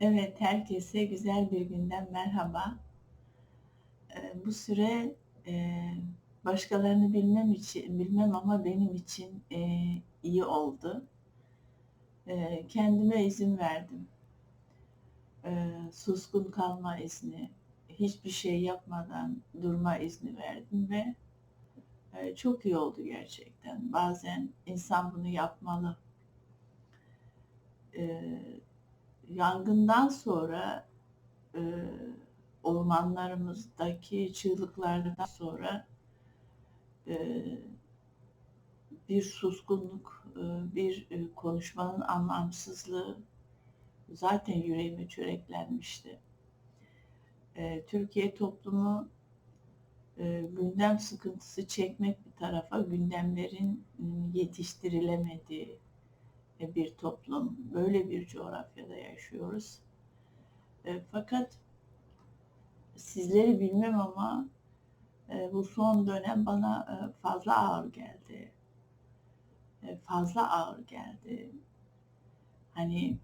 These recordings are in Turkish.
Evet, herkese güzel bir günden merhaba. Eee, bu süre, eee, başkalarını bilmem için bilmem ama benim için, eee, iyi oldu. Eee, kendime izin verdim. Suskun kalma izni, hiçbir şey yapmadan durma izni verdim ve, çok iyi oldu gerçekten. Bazen insan bunu yapmalı. Yangından sonra, eee, ormanlarımızdaki çığlıklardan sonra, eee, bir suskunluk, eee, bir, eee, konuşmanın anlamsızlığı zaten yüreğime çöreklenmişti. Eee, Türkiye toplumu, eee, gündem sıkıntısı çekmek bir tarafa, gündemlerin, yetiştirilemediği, bir toplum. Böyle bir coğrafyada yaşıyoruz. Eee, fakat sizleri bilmem ama, eee, bu son dönem bana, eee, fazla ağır geldi. Fazla ağır geldi. Hani,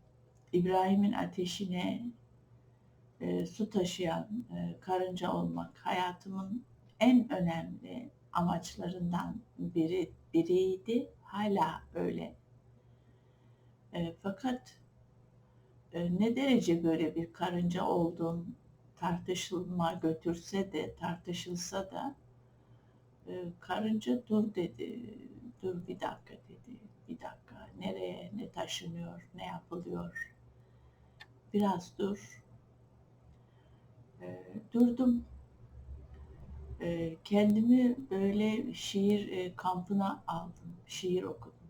İbrahim'in ateşine, su taşıyan, karınca olmak hayatımın en önemli amaçlarından biri biriydi. Hâlâ öyle. Eee, fakat, eee, ne derece böyle bir karınca olduğum tartışılma götürse de, tartışılsa da, eee, karınca "Dur." dedi. "Dur, bir dakika." dedi. "Bir dakika, nereye, ne taşınıyor, ne yapılıyor? Biraz dur." Eee, durdum. Eee, kendimi böyle şiir, eee, kampına aldım. Şiir okudum.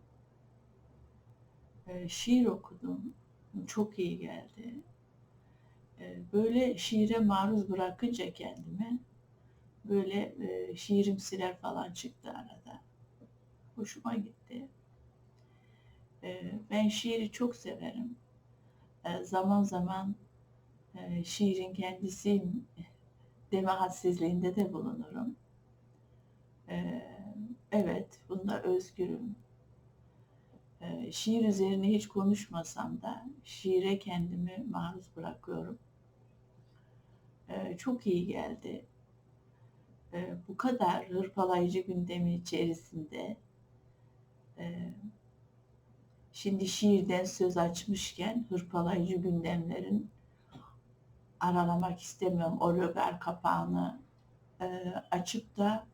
Eee, şiir okudum. Çok iyi geldi. Eee, böyle şiire maruz bırakınca kendimi, böyle, eee, şiirimsiler falan çıktı arada. Hoşuma gitti. Eee, ben şiiri çok severim. Zaman zaman, şiirin kendisiyim deme hadsizliğinde de bulunurum. Evet, bunda özgürüm. Şiir üzerine hiç konuşmasam da şiire kendimi maruz bırakıyorum. Eee, çok iyi geldi. Eee, bu kadar hırpalayıcı gündemin içerisinde, eee, şimdi şiirden söz açmışken hırpalayıcı gündemlerin aralamak istemiyorum. O löger kapağını, eee, açıp da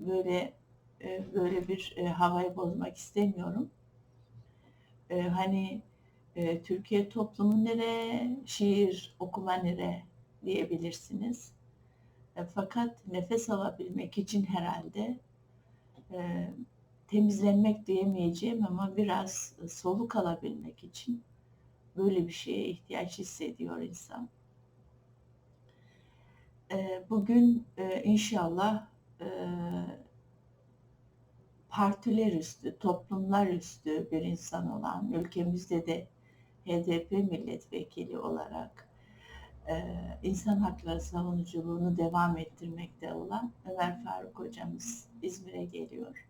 böyle, eee, böyle bir, eee, havayı bozmak istemiyorum. Eee, hani, eee, Türkiye toplumu nere, şiir okuma nere diyebilirsiniz. E, fakat nefes alabilmek için herhâlde, eee, temizlenmek diyemeyeceğim ama biraz, soluk alabilmek için böyle bir şeye ihtiyaç hissediyor insan. Eee, bugün, eee, inşallah, eee, partiler üstü, toplumlar üstü bir insan olan, ülkemizde de HDP milletvekili olarak, eee, insan hakları savunuculuğunu devam ettirmekte olan Ömer Faruk hocamız İzmir'e geliyor.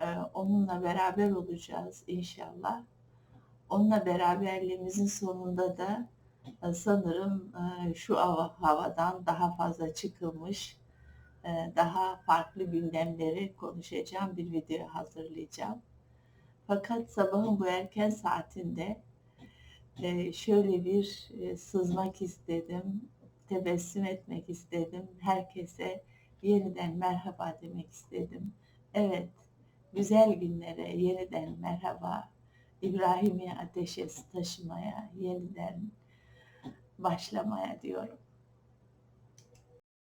Eee, onunla beraber olacağız inşallah. Onunla beraberliğimizin sonunda da, eee, sanırım, şu hava havadan daha fazla çıkılmış, daha farklı gündemleri konuşacağım bir video hazırlayacağım. Fakat sabahın bu erken saatinde, eee, şöyle bir, eee, sızmak istedim, tebessüm etmek istedim. Herkese yeniden merhaba demek istedim. Evet, güzel günlere yeniden merhaba. İbrahim'i ateşe taşımaya, yeniden başlamaya diyorum.